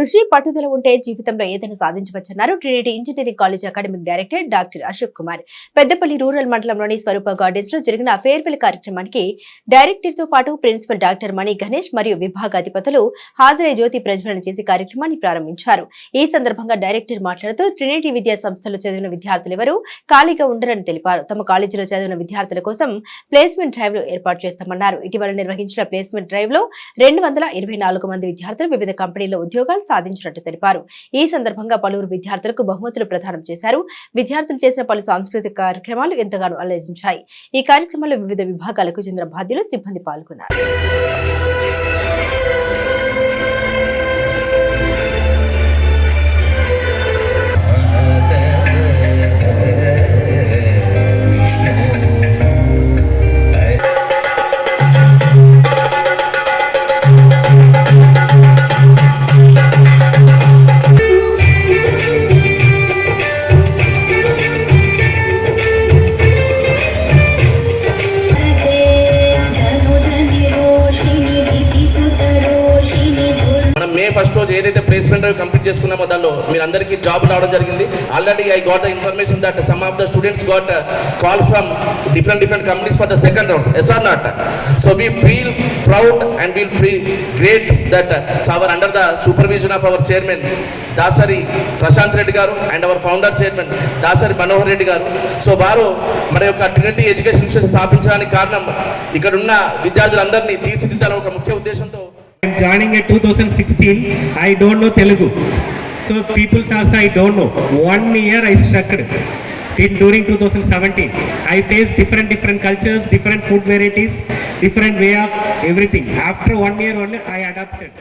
కృషి పట్టుదల ఉంటే జీవితంలో ఏదైనా సాధించవచ్చన్నారు. Trinity engineering college academic director doctor Ashok Kumar. Peddapalli rural మండలంలోని స్వరూప గార్డెన్స్లో జరిగిన ఫేర్వెల్ కార్యక్రమానికి డైరెక్టర్తో పాటు ప్రిన్సిపల్ డాక్టర్ మణి గణేష్ మరియు విభాగాధిపతులు హాజరై జ్యోతి ప్రజ్వలన చేసి కార్యక్రమాన్ని ప్రారంభించారు. ఈ సందర్భంగా డైరెక్టర్ మాట్లాడుతూ ట్రినిటీ విద్యా సంస్థలో చదివిన విద్యార్థులు ఎవరు? ఖాళీగా ఉండరని తెలిపారు. తమ కాలేజీలో చదివిన విద్యార్థుల కోసం ప్లేస్మెంట్ డ్రైవ్లో ఏర్పాటు చేస్తామన్నారు. ఇటీవల నిర్వహించిన ప్లేస్మెంట్ డ్రైవ్లో రెండు వందల ఇరవై నాలుగు మంది విద్యార్థులు వివిధ కంపెనీల్లో ఉద్యోగాలు సాధించినట్టు తెలిపారు. ఈ సందర్భంగా పలువురు విద్యార్థులకు బహుమతులు ప్రదానం చేశారు. విద్యార్థులు చేసిన పలు సాంస్కృతిక కార్యక్రమాలు ఎంతగానో అలరించాయి. ఈ కార్యక్రమంలో వివిధ విభాగాలకు చెందిన బాధ్యులు సిబ్బంది పాల్గొన్నారు. ఫస్ట్ రోజు ఏదైతే ప్లేస్మెంట్ డ్రైవ్ కంప్లీట్ చేసుకున్నామో దానిలో మీరు అందరికీ జాబ్ రావడం జరిగింది. Already I got the information that some of the students got call from different different companies for the second round as are not so we feel proud and we'll feel great that our under the supervision of our chairman Dasari Prashanth Reddy garu and our founder chairman Dasari Manohar Reddy garu. So వారు మన యొక్క Trinity education స్థాపించడానికి కారణం ఇక్కడ ఉన్న విద్యార్థులందరినీ తీర్చిదిద్దాలని ఒక ముఖ్య ఉద్దేశంతో joining at 2016. I don't know Telugu. So people also I don't know. One year I struggled. In during 2017, I faced different different cultures, different food varieties, different way of everything. After one year only, I adapted.